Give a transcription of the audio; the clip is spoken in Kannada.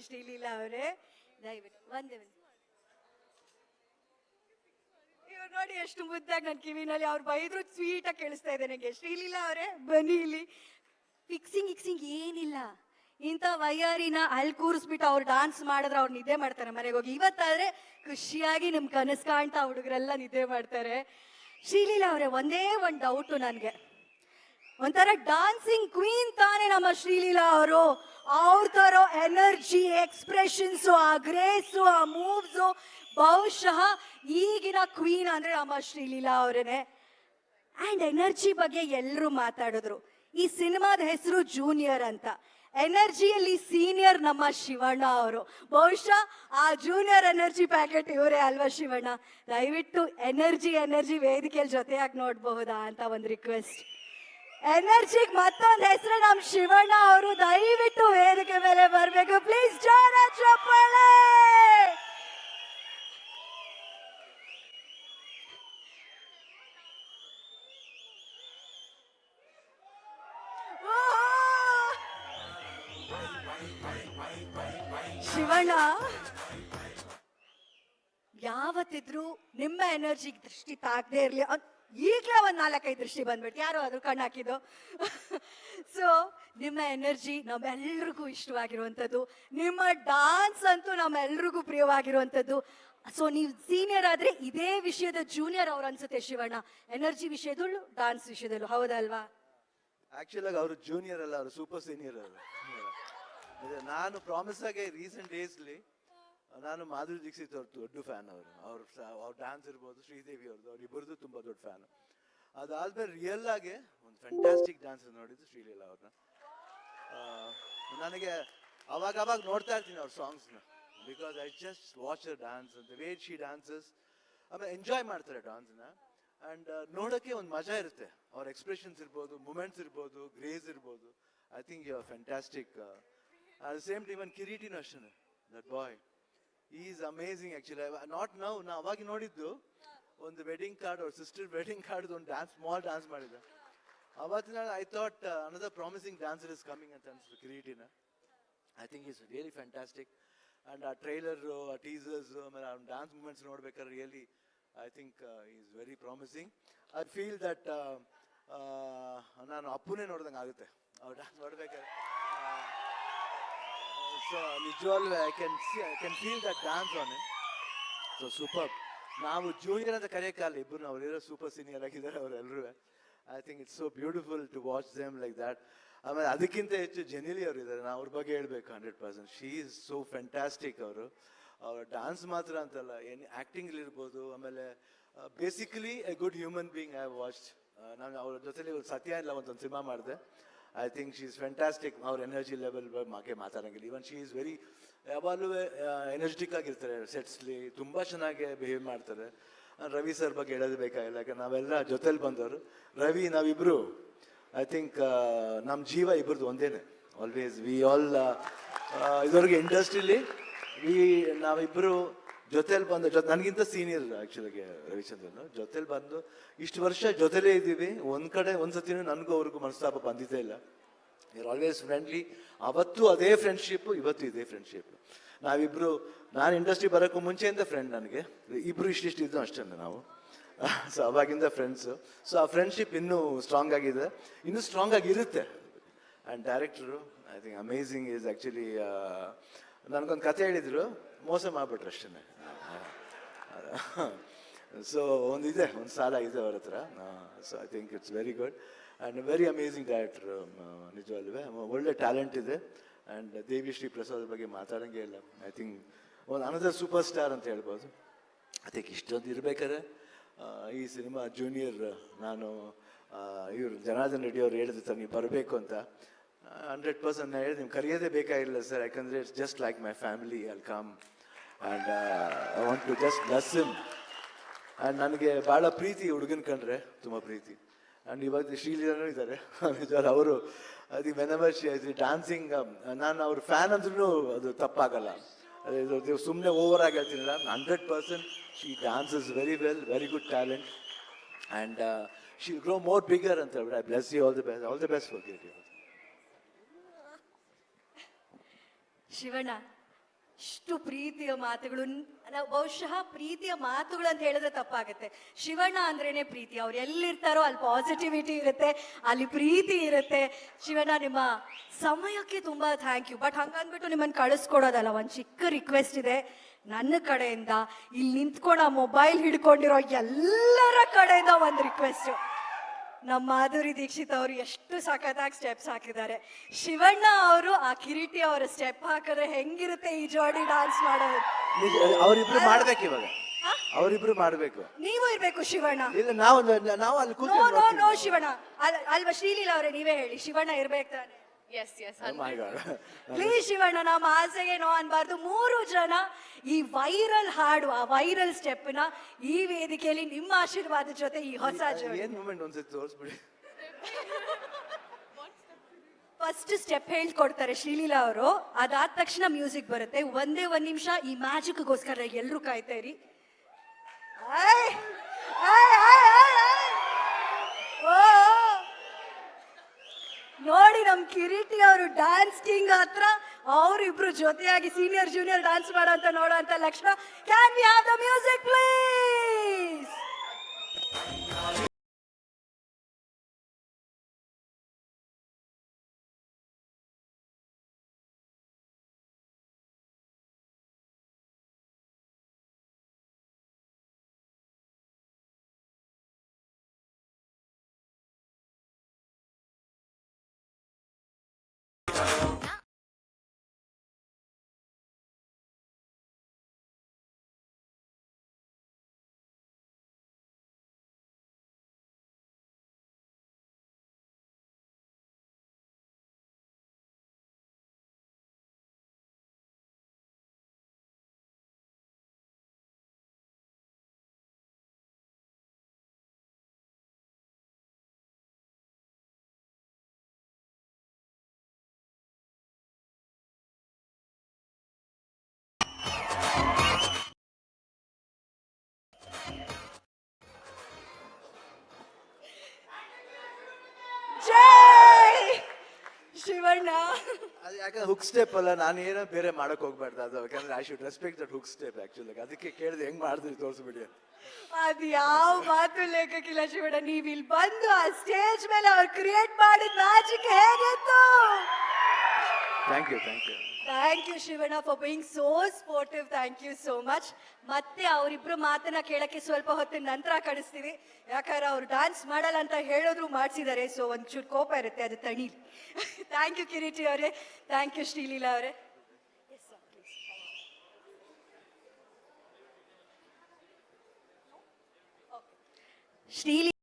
ಶ್ರೀಲೀಲಾ ಅವರೇ. ದಯವಿಟ್ಟು, ಒಂದೇ ಇವ್ರು ನೋಡಿ ಎಷ್ಟು ಮುದ್ದಾಗಿ ನನ್ನ ಕಿವಿನಲ್ಲಿ ಅವ್ರು ಬೈದ್ರು ಸ್ವೀಟ್ ಆಗಿ ಕೇಳಿಸ್ತಾ ಇದೆ ನನಗೆ ಶ್ರೀಲೀಲಾ ಅವರೇ? ಬನ್ನಿ ಇಲ್ಲಿ. ಫಿಕ್ಸಿಂಗ್ ಇಕ್ಸಿಂಗ್ ಏನಿಲ್ಲ. ಇಂಥ ವೈಯಾರಿನ ಅಲ್ಲಿ ಕೂರಿಸ್ಬಿಟ್ಟು ಅವ್ರು ಡಾನ್ಸ್ ಮಾಡಿದ್ರೆ ಅವ್ರು ನಿದ್ದೆ ಮಾಡ್ತಾರೆ ಮನೆಗೆ ಹೋಗಿ. ಇವತ್ತಾದ್ರೆ ಖುಷಿಯಾಗಿ ನಿಮ್ ಕನಸು ಕಾಣ್ತಾ ಹುಡುಗರೆಲ್ಲ ನಿದ್ದೆ ಮಾಡ್ತಾರೆ. ಶ್ರೀಲೀಲಾ ಅವರೇ, ಒಂದೇ ಒಂದು ಡೌಟು ನನಗೆ. ಒಂಥರ ಡಾನ್ಸಿಂಗ್ ಕ್ವೀನ್ ತಾನೇ ನಮ್ಮ ಶ್ರೀಲೀಲಾ ಅವರು. ಅವ್ರ ಎನರ್ಜಿ ಎಕ್ಸ್ಪ್ರೆಷನ್ಸು, ಆ ಗ್ರೇಸು, ಆ ಮೂವ್ಸು, ಬಹುಶಃ ಈಗಿನ ಕ್ವೀನ್ ಅಂದ್ರೆ ನಮ್ಮ ಶ್ರೀಲೀಲಾ ಅವರೇನೆ. ಅಂಡ್ ಎನರ್ಜಿ ಬಗ್ಗೆ ಎಲ್ಲರೂ ಮಾತಾಡಿದ್ರು. ಈ ಸಿನಿಮಾದ ಹೆಸರು ಜೂನಿಯರ್ ಅಂತ. ಎನರ್ಜಿಯಲ್ಲಿ ಸೀನಿಯರ್ ನಮ್ಮ ಶಿವಣ್ಣ ಅವರು. ಬಹುಶಃ ಆ ಜೂನಿಯರ್ ಎನರ್ಜಿ ಪ್ಯಾಕೆಟ್ ಇವರೇ ಅಲ್ವಾ ಶಿವಣ್ಣ? ದಯವಿಟ್ಟು ಎನರ್ಜಿ ಎನರ್ಜಿ ವೇದಿಕೆಯಲ್ಲಿ ಜೊತೆಯಾಗಿ ನೋಡಬಹುದಾ ಅಂತ ಒಂದು ರಿಕ್ವೆಸ್ಟ್. ಎನರ್ಜಿಗ್ ಮತ್ತೊಂದು ಹೆಸರು ನಮ್ ಶಿವಣ್ಣ ಅವರು. ದಯವಿಟ್ಟು ವೇದಿಕೆ ಮೇಲೆ ಬರ್ಬೇಕು. ಪ್ಲೀಸ್ ಜೋರ ಚಪ್ಪಾಳೆ ಶಿವಣ್ಣ, ಯಾವತ್ತಿದ್ರು ನಿಮ್ಮ ಎನರ್ಜಿ ದೃಷ್ಟಿ ತಾಗದೇ ಇರ್ಲಿ. ಈಗ್ಲೇ ಒಂದು ನಾಲ್ಕೈದು ದೃಷ್ಟಿ ಬಂದ್ಬಿಟ್ಟು, ಯಾರೋ ಅದ್ರ ಕಣ್ಣು ಹಾಕಿದ್ದು. ಸೊ ನಿಮ್ಮ ಎನರ್ಜಿ ನಮ್ಮೆಲ್ರಿಗೂ ಇಷ್ಟವಾಗಿರುವಂಥದ್ದು. ನಿಮ್ಮ ಡಾನ್ಸ್ ಅಂತೂ ನಮ್ಮೆಲ್ರಿಗೂ ಪ್ರಿಯವಾಗಿರುವಂಥದ್ದು. ಸೊ ನೀವು ಸೀನಿಯರ್ ಆದ್ರೆ ಇದೇ ವಿಷಯದ ಜೂನಿಯರ್ ಅವ್ರು ಅನ್ಸುತ್ತೆ ಶಿವಣ್ಣ. ಎನರ್ಜಿ ವಿಷಯದಲ್ಲೂ ಡಾನ್ಸ್ ವಿಷಯದಲ್ಲೂ. ಹೌದಲ್ವಾ ಆಕ್ಚುಲ್ ಆಗಿ ಅವರು ಜೂನಿಯರ್ ಅಲ್ಲ, ಅವರು ಸೂಪರ್ ಸೀನಿಯರ್ ಅಲ್ಲ ನಾನು ಪ್ರಾಮಿಸ್ ಆಗಿ ರೀಸೆಂಟ್ ಡೇಸ್ಲಿ ನಾನು ಮಾಧುರಿ ದೀಕ್ಷಿತ್ ಅವ್ರ ದೊಡ್ಡ ಫ್ಯಾನ್ ಅವರು. ಅವ್ರ ಅವ್ರ ಡ್ಯಾನ್ಸ್ ಇರ್ಬೋದು, ಶ್ರೀದೇವಿ ಅವ್ರದ್ದು ಅವ್ರ ತುಂಬ ದೊಡ್ಡ ಫ್ಯಾನ್ ಅದಾದ್ಮೇಲೆ ರಿಯಲ್ ಆಗಿ ಒಂದು ಫ್ಯಾಂಟಾಸ್ಟಿಕ್ ಡ್ಯಾನ್ಸ್ ನೋಡಿದ್ದು ಶ್ರೀಲೀಲಾ ಅವ್ರನ್ನ ನನಗೆ ಅವಾಗ ಅವಾಗ ನೋಡ್ತಾ ಇರ್ತೀನಿ ಅವ್ರ ಸಾಂಗ್ಸ್ನ because I just watch her dance ಅಂತ ವೇಟ್ ಶಿ ಡ್ಯಾನ್ಸಸ್ ಆಮೇಲೆ ಎಂಜಾಯ್ ಮಾಡ್ತಾರೆ ಡ್ಯಾನ್ಸ್ನ ಆ್ಯಂಡ್ ನೋಡೋಕ್ಕೆ ಒಂದು ಮಜಾ ಇರುತ್ತೆ. ಅವ್ರ ಎಕ್ಸ್ಪ್ರೆಷನ್ಸ್ ಇರ್ಬೋದು ಮೂಮೆಂಟ್ಸ್ ಇರ್ಬೋದು ಗ್ರೇಸ್ ಇರ್ಬೋದು. I think you are fantastic at the same time ಒಂದು ಕಿರೀಟಿನೂ ಅಷ್ಟೇ that boy is amazing actually not now ನಾ ಅವಾಗ ನೋಡಿದ್ದು ಒಂದು ವೆಡ್ಡಿಂಗ್ ಕಾರ್ಡ್ ಅವ್ರ ಸಿಸ್ಟರ್ ವೆಡ್ಡಿಂಗ್ ಕಾರ್ಡ್ ಒಂದು ಡ್ಯಾನ್ಸ್ ಸ್ಮಾಲ್ ಡ್ಯಾನ್ಸ್ ಮಾಡಿದ್ದೆ. ಅವತ್ತಿನ I thought another promising dancer is coming ಅಂತ ಅನ್ಸುತ್ತೆ ಕ್ರಿಯೇಟಿನ I think is really fantastic and ಆ ಟ್ರೈಲರು ಆ ಟೀಸರ್ಸ್ ಆಮೇಲೆ ಆ ಡ್ಯಾನ್ಸ್ ಮೂಮೆಂಟ್ಸ್ ನೋಡ್ಬೇಕಾದ್ರೆ really I think is very promising I feel that ನಾನು ಅಪ್ಪುನೇ ನೋಡ್ದಂಗೆ ಆಗುತ್ತೆ. ಅವ್ರು ಡ್ಯಾನ್ಸ್ ನೋಡ್ಬೇಕಾದ್ರೆ ನಿಜವಾಗ್ಲೂ I can I can feel that dance on it so super ನಾವು ಜೂನಿಯರ್ ಅಂತ ಕರೆಯೋಕ್ಕಲ್ಲ ಇಬ್ಬರು ಅವರಿರೋ ಸೂಪರ್ ಸೀನಿಯರ್ ಆಗಿದ್ದಾರೆ ಅವರೆಲ್ಲರೂ I think it's so beautiful to watch them like that ಆಮೇಲೆ ಅದಕ್ಕಿಂತ ಹೆಚ್ಚು ಜೆನಿಲಿ ಅವರು ಇದ್ದಾರೆ ನಾವು ಅವ್ರ ಬಗ್ಗೆ ಹೇಳ್ಬೇಕು hundred percent she is so fantastic ಅವರು. ಅವ್ರ ಡ್ಯಾನ್ಸ್ ಮಾತ್ರ ಅಂತಲ್ಲ ಏನು ಆ್ಯಕ್ಟಿಂಗ್ ಇರ್ಬೋದು, ಆಮೇಲೆ basically a good human being I watch ನಾನು ಅವ್ರ ಜೊತೆಲಿ ಸತ್ಯ ಇಲ್ಲ ಒಂದೊಂದು ಸಿನಿಮಾ ಮಾಡಿದೆ. I think she is fantastic ಅವ್ರ ಎನರ್ಜಿ ಲೆವೆಲ್ ಬಗ್ಗೆ ಮಾತಾಡಂಗಿಲ್ಲ. ಇವನ್ ಶಿ ಈಸ್ ವೆರಿ ಯಾವಾಗಲೂ ಎನರ್ಜೆಟಿಕ್ ಆಗಿರ್ತಾರೆ. ಸೆಟ್ಸ್ಲಿ ತುಂಬ ಚೆನ್ನಾಗಿ ಬಿಹೇವ್ ಮಾಡ್ತಾರೆ. ರವಿ ಸರ್ ಬಗ್ಗೆ ಹೇಳೋದು ಬೇಕಾಗಿಲ್ಲ. ಯಾಕಂದ್ರೆ ನಾವೆಲ್ಲ ಜೊತೆಲಿ ಬಂದವರು. ರವಿ, ನಾವಿಬ್ರು. ಐ ಥಿಂಕ್ ನಮ್ಮ ಜೀವ ಇಬ್ಬರದು ಒಂದೇನೆ. ಆಲ್ವೇಸ್ ವಿ ಆಲ್ ಇದುವರೆಗೆ ಇಂಡಸ್ಟ್ರಿಲಿ ವಿ ನಾವಿಬ್ಬರು ಜೊತೆಲಿ ಬಂದು ಜೊತೆ ನನಗಿಂತ ಸೀನಿಯರ್ ಆ್ಯಕ್ಚುಲಿಗೆ ರವಿಚಂದ್ರನ್. ಜೊತೆಲಿ ಬಂದು, ಇಷ್ಟು ವರ್ಷ ಜೊತೆಲೇ ಇದ್ದೀವಿ. ಒಂದು ಕಡೆ, ಒಂದು ನನಗೂ ಅವ್ರಿಗೂ ಮನಸ್ತಾಪ ಬಂದಿದ್ದೇ ಇಲ್ಲ. ಯು ಆಲ್ವೇಸ್ ಫ್ರೆಂಡ್ಲಿ ಅವತ್ತು ಅದೇ ಫ್ರೆಂಡ್ಶಿಪ್ ಇವತ್ತು ಇದೇ ಫ್ರೆಂಡ್ಶಿಪ್ ನಾವಿಬ್ರು, ನಾನು ಇಂಡಸ್ಟ್ರಿ ಬರೋಕ್ಕೂ ಮುಂಚೆಯಿಂದ ಫ್ರೆಂಡ್ ನನಗೆ. ಇಬ್ರು ಇಷ್ಟಿಷ್ಟು ಇದ್ದು ಅಷ್ಟೇ ನಾವು. ಸೊ ಅವಾಗಿಂದ ಫ್ರೆಂಡ್ಸು ಸೊ ಆ ಫ್ರೆಂಡ್ಶಿಪ್ ಇನ್ನೂ ಸ್ಟ್ರಾಂಗ್ ಆಗಿದೆ. ಇನ್ನೂ ಸ್ಟ್ರಾಂಗ್ ಆಗಿರುತ್ತೆ and director I think amazing is actually ನನಗೊಂದು ಕತೆ ಹೇಳಿದ್ರು, ಮೋಸ ಮಾಡಿಬಿಟ್ರು ಅಷ್ಟೇ. ಸೊ ಒಂದಿದೆ, ಒಂದು ಸಾಲ ಇದೆ ಅವ್ರ ಹತ್ರ. So I think it's very good and very amazing director ನಿಜವಲ್ವೇ. ಒಳ್ಳೆ ಟ್ಯಾಲೆಂಟ್ ಇದೆ. ಆ್ಯಂಡ್ ದೇವಿ ಶ್ರೀ ಪ್ರಸಾದ್ ಬಗ್ಗೆ ಮಾತಾಡೋಂಗೆ ಇಲ್ಲ. ಐ ಥಿಂಕ್ ಒಂದು ಅನದರ್ ಸೂಪರ್ ಸ್ಟಾರ್ ಅಂತ ಹೇಳ್ಬೋದು. ಐ ಇಷ್ಟೊಂದು ಇರ್ಬೇಕಾದ್ರೆ ಈ ಸಿನಿಮಾ ಜೂನಿಯರ್ ನಾನು ಇವರು ಜನಾರ್ದನ್ ರೆಡ್ಡಿ ಅವ್ರು ಹೇಳಿದ್ರು ಸರ್ ನೀವು ಬರಬೇಕು ಅಂತ. ಹಂಡ್ರೆಡ್ ಪರ್ಸೆಂಟ್ ನಾನು ನೀವು ಕರೆಯೋದೇ ಬೇಕಾಗಿಲ್ಲ ಸರ್, ಯಾಕಂದರೆ it's just like my family all come and I want to just um and ನನಗೆ ಭಾಳ ಪ್ರೀತಿ ಹುಡುಗನ ಕಂಡ್ರೆ, ತುಂಬ ಪ್ರೀತಿ. ಆ್ಯಂಡ್ ಇವಾಗ ಶ್ರೀಲೀಲನೂ ಇದ್ದಾರೆ. ನಿಜವಾದ ಅವರು ಅದಕ್ಕೆ ವೆನೆವರ್ ಶಿ ಡ್ಯಾನ್ಸಿಂಗ್ ನಾನು ಅವ್ರ ಫ್ಯಾನ್ ಅಂದ್ರೂ ಅದು ತಪ್ಪಾಗಲ್ಲ. ಅದು ಸುಮ್ಮನೆ ಓವರ್ ಆಗಿ ಹೇಳ್ತೀನಿಲ್ಲ hundred percent she is very well very good talent and she grow more bigger ಅಂತ ಹೇಳ್ಬಿಟ್ಟು I bless you all the best all the best for ಗಿಟ್ Shivanna, ಇಷ್ಟು ಪ್ರೀತಿಯ ಮಾತುಗಳು, ನಾವು ಬಹುಶಃ ಪ್ರೀತಿಯ ಮಾತುಗಳು ಅಂತ ಹೇಳಿದ್ರೆ ತಪ್ಪಾಗುತ್ತೆ. ಶಿವಣ್ಣ ಅಂದ್ರೇನೆ ಪ್ರೀತಿ, ಅವ್ರು ಎಲ್ಲಿರ್ತಾರೋ ಅಲ್ಲಿ ಪಾಸಿಟಿವಿಟಿ ಇರುತ್ತೆ, ಅಲ್ಲಿ ಪ್ರೀತಿ ಇರುತ್ತೆ. ಶಿವಣ್ಣ, ನಿಮ್ಮ ಸಮಯಕ್ಕೆ ತುಂಬಾ ಥ್ಯಾಂಕ್ ಯು ಬಟ್ ಹಂಗಂದ್ಬಿಟ್ಟು ನಿಮ್ಮನ್ನು ಕಳಿಸ್ಕೊಡೋದಲ್ಲ, ಒಂದು ಚಿಕ್ಕ ರಿಕ್ವೆಸ್ಟ್ ಇದೆ. ನನ್ನ ಕಡೆಯಿಂದ, ಇಲ್ಲಿ ನಿಂತ್ಕೊಂಡು ಮೊಬೈಲ್ ಹಿಡ್ಕೊಂಡಿರೋ ಎಲ್ಲರ ಕಡೆಯಿಂದ ಒಂದು ರಿಕ್ವೆಸ್ಟು ನಮ್ಮ ಮಾಧುರಿ ದೀಕ್ಷಿತ್ ಅವರು ಎಷ್ಟು ಸಖತ್ತಾಗಿ ಸ್ಟೆಪ್ಸ್ ಹಾಕಿದ್ದಾರೆ. ಶಿವಣ್ಣ ಅವರು ಆ ಕಿರೀಟಿ ಅವರ ಸ್ಟೆಪ್ ಹಾಕಿದ್ರೆ ಹೆಂಗಿರುತ್ತೆ ಈ ಜೋಡಿ ಡಾನ್ಸ್ ಮಾಡೋದು? ಅವರಿಬ್ರು ಮಾಡ್ಬೇಕು ಇವಾಗ. ಅವರಿಬ್ರು ಮಾಡ್ಬೇಕು. ನೀವು ಇರ್ಬೇಕು ಶಿವಣ್ಣ. ಇಲ್ಲ ನಾವು ನಾವು ಅಲ್ಲಿ ನೋ ನೋ ನೋ ಶಿವಣ್ಣ. ಅಲ್- ಅಲ್ವಾ ಶ್ರೀಲೀಲಾ ಅವರೇ ನೀವೇ ಹೇಳಿ ಶಿವಣ್ಣ ಇರ್ಬೇಕು ತಾನೆ. ಎಸ್ ಎಸ್ Oh ಶಿವಣ್ಣ ನಮ್ಮ ಆಸೆಗೆ ನೋ ಅನ್ಬಾರ್ದು. ಮೂರು ಜನ ಈ ವೈರಲ್ ಹಾಡು ಆ ವೈರಲ್ ಸ್ಟೆಪ್ನ ಈ ವೇದಿಕೆಯಲ್ಲಿ ನಿಮ್ಮ ಆಶೀರ್ವಾದ ಜೊತೆ ಈ ಹೊಸ ಜೋಡಿ. ಏನ್ ಮೂಮೆಂಟ್ ಒಂದ್ಸತಿ ತೋರಿಸ್ಬಿಡಿ. ಫಸ್ಟ್ ಸ್ಟೆಪ್ ಹೇಳ್ಕೊಡ್ತಾರೆ ಶ್ರೀಲೀಲಾ ಅವರು. ಅದಾದ ತಕ್ಷಣ ಮ್ಯೂಸಿಕ್ ಬರುತ್ತೆ. ಒಂದೇ ಒಂದ್ ನಿಮಿಷ ಈ ಮ್ಯಾಜಿಕ್ಗೋಸ್ಕರ ಎಲ್ಲರೂ ಕಾಯ್ತಾ ಇರಿ. ಕಿರೀಟಿ ಅವರು ಡ್ಯಾನ್ಸ್ ಕಿಂಗ್ ಹತ್ರ ಅವರಿಬ್ರು ಜೊತೆಯಾಗಿ ಸೀನಿಯರ್ ಜೂನಿಯರ್ ಡ್ಯಾನ್ಸ್ ಮಾಡೋ ಅಂತ ನೋಡೋ ಅಂತ ಲಕ್ಷಣ can we have the music please ಅದು ಯಾಕಂದ್ರೆ ಹುಕ್ ಸ್ಟೆಪ್ ಅಲ್ಲ, ನಾನು ಏನೋ ಬೇರೆ ಮಾಡಕ್ ಹೋಗ್ಬಾರ್ದು ಅದು. ಯಾಕಂದ್ರೆ I should respect that hook step actually ಅದಕ್ಕೆ ಕೇಳಿದೆ ಹೆಂಗ್ ಮಾಡಿದ್ರಿ ತೋರಿಸ್ಬಿಡಿ ಅಂತ. ಅದ್ ಯಾವ ಮಾತು ಲೇಖಕಿಲ್ಲ ಶಿವಣ್ಣ ನೀವ್ ಇಲ್ಲಿ ಬಂದು ಆ ಸ್ಟೇಜ್ ಮೇಲೆ ಅವ್ರು ಕ್ರಿಯೇಟ್ ಮಾಡಿದ ಮ್ಯಾಜಿಕ್ ಹೇಗಿತ್ತು thank you thank you thank you Shivanna for being so sportive thank you so much ಮತ್ತೆ ಅವರಿಬ್ರು ಮಾತನ್ನ ಕೇಳಕ್ಕೆ ಸ್ವಲ್ಪ ಹೊತ್ತಿನ ನಂತರ ಕಳಿಸ್ತೀವಿ. ಯಾಕಂದ್ರೆ ಅವ್ರು ಡಾನ್ಸ್ ಮಾಡಲ್ಲ ಅಂತ ಹೇಳಿದ್ರು ಮಾಡಿಸಿದ್ದಾರೆ. ಸೊ ಒಂಚೂರು ಕೋಪ ಇರುತ್ತೆ, ಅದು ತಣೀಲಿ ಥ್ಯಾಂಕ್ ಯು ಕಿರೀಟಿ ಅವರೇ. ಥ್ಯಾಂಕ್ ಯು ಶ್ರೀಲೀಲಾ ಅವರೇ. ಶ್ರೀಲಿ